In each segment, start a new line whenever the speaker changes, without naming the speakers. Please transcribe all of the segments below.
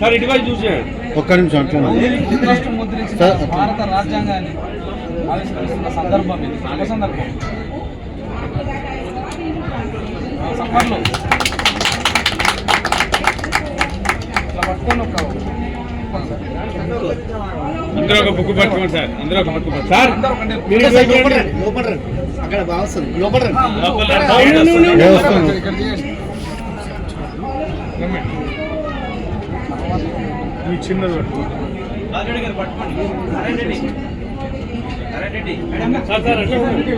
Sir ఇటువైపు చూసాడు
ఒక్క నిమిషం అట్లా.
భారత రాజ్యాంగాన్ని ఆవిష్కరిస్తున్న సందర్భం ఇది సందర్భం సమ్మర్లో ఇట్లా పట్టుకొని ఒక
అందరూ ఒక బుక్ పట్టుకోండి సార్ అందరూ ఒక బుక్ సార్ మీరు.
లోపల రండి. అక్కడ బాగా వస్తుంది లోపల రండి.
లోపల రండి. ఈ చిన్నది పట్టుకో. సార్ సార్ అట్లా ఉండండి.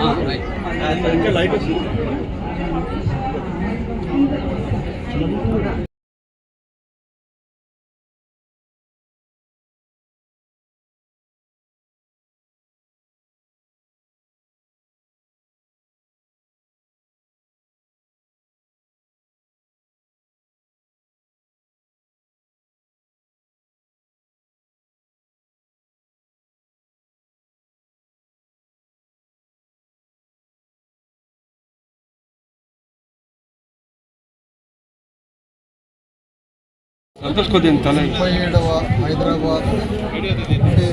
ఇంకా లైట్ వస్తుంది
ముప్పై ఏడవ హైదరాబాద్ అంటే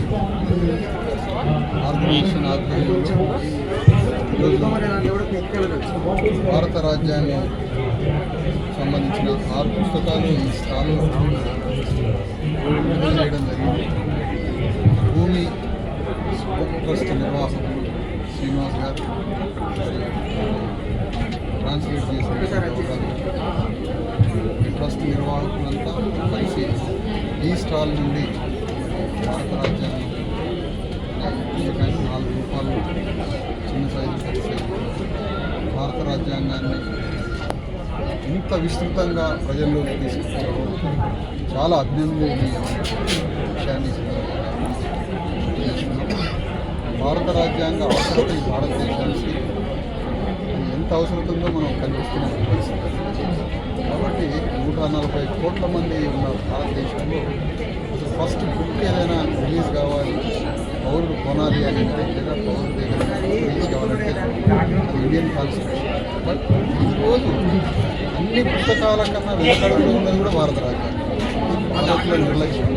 ఆర్గనైజేషన్ ఆధ్వర్యంలో భారత రాజ్యాన్ని సంబంధించిన ఆరు పుస్తకాలు ఈ స్థానంలో విడుదల చేయడం జరిగింది. భూమి బుక్ ట్రస్ట్ నిర్వాహకులు శ్రీనివాస్ గారు ట్రాన్స్లేట్ చేసిన ట్రస్ట్ నిర్వాహకులంతా ఈ స్టాల్ నుండి భారత రాజ్యాంగం పుస్తకాన్ని నాలుగు రూపాయలు చిన్న సైజు పెద్ద సైజు భారత రాజ్యాంగాన్ని ఇంత విస్తృతంగా ప్రజల్లోకి తీసుకురావడం చాలా అభినందనీయమైన విషయాన్ని భారత రాజ్యాంగ అవసరం భారతదేశానికి ఎంత అవసరం ఉందో మనం కనిపిస్తున్నాం కాబట్టి నూట నలభై కోట్ల మంది ఉన్నారు భారతదేశంలో ఫస్ట్ బుక్ ఏదైనా రిలీజ్ కావాలి పౌరులు కొనాలి అని అంటే లేదా పౌరుల దగ్గర రిలీజ్ కావాలంటే ఇండియన్ కాన్స్టిట్యూషన్ బట్ ఈరోజు అన్ని పుస్తకాల కన్నా వెనకడుగులో ఉన్నది కూడా భారత రాజ్యాంగం. భారత్లో నిర్లక్ష్యం.